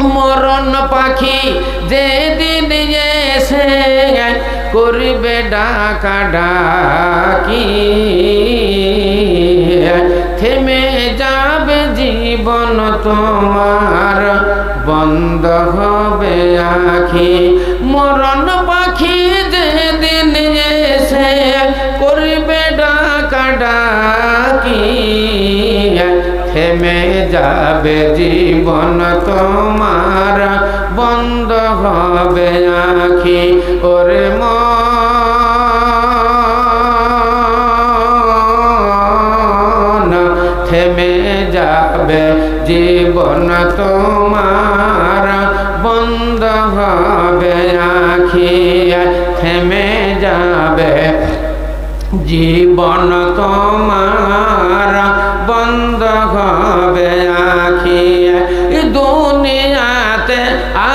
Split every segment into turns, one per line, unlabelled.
মরণ পাখি যেদিন এসে করবে ডাকা ডাকি। থেমে যাবে জীবন তোমার, বন্ধ হবে আখি। মরণ পাখি যেদিন এসে করবে ডাকা ডাকি। থেমে যাবে জীবন তোমার। বন্ধ হবে আখি ওরে মন। থেমে যাবে জীবন তোমার। বন্ধ হবে আখি, থেমে যাবে জীবন তোমার। বন্ধ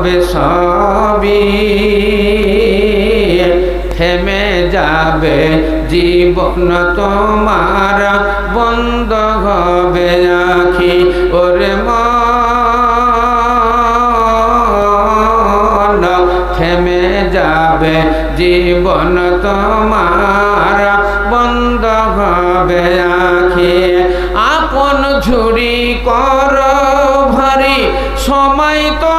রবে সবই। থেমে যাবে জীবন তোমার, বন্ধ হবে আখি ওরে মন। থেমে যাবে জীবন তোমার, বন্ধ হবে আখি। আপন ঝুড়ি কর ভারী, সময় তো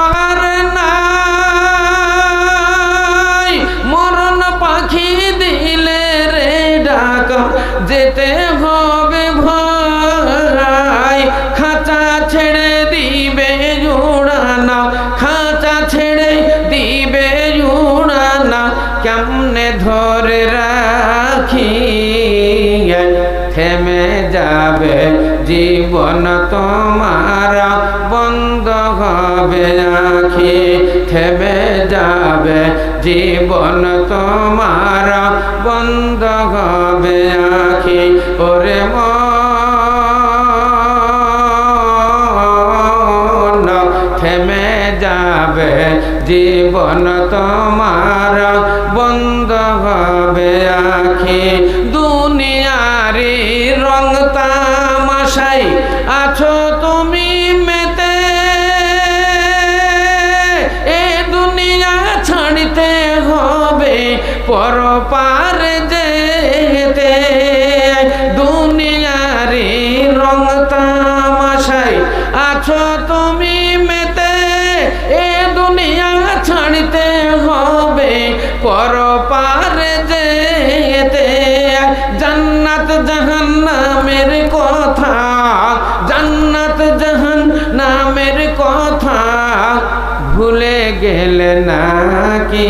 যেতে হবে ভাই খাঁচা ছেড়ে দিবে জুড়ানা, খাঁচা ছেড়ে দিবে জুড়ানা। কেমনে ধরে রাখি থেমে যাবে জীবন তোমার বন্ধ হবে আখি থেমে যাবে, জীবন তোমার বন্ধ হবে আখি ওরে মন। থেমে যাবে, জীবন তোমার বন্ধ হবে আখি পরপার যেতে দুনিয়ারি রং তামাশাই আছো তুমি মেতে, এ দুনিয়া ছাড়িতে হবে। পরপার যেতে, জান্নাত জাহান্নামের কথা, জান্নাত জাহান্নামের কথা ভুলে গেলে নাকি?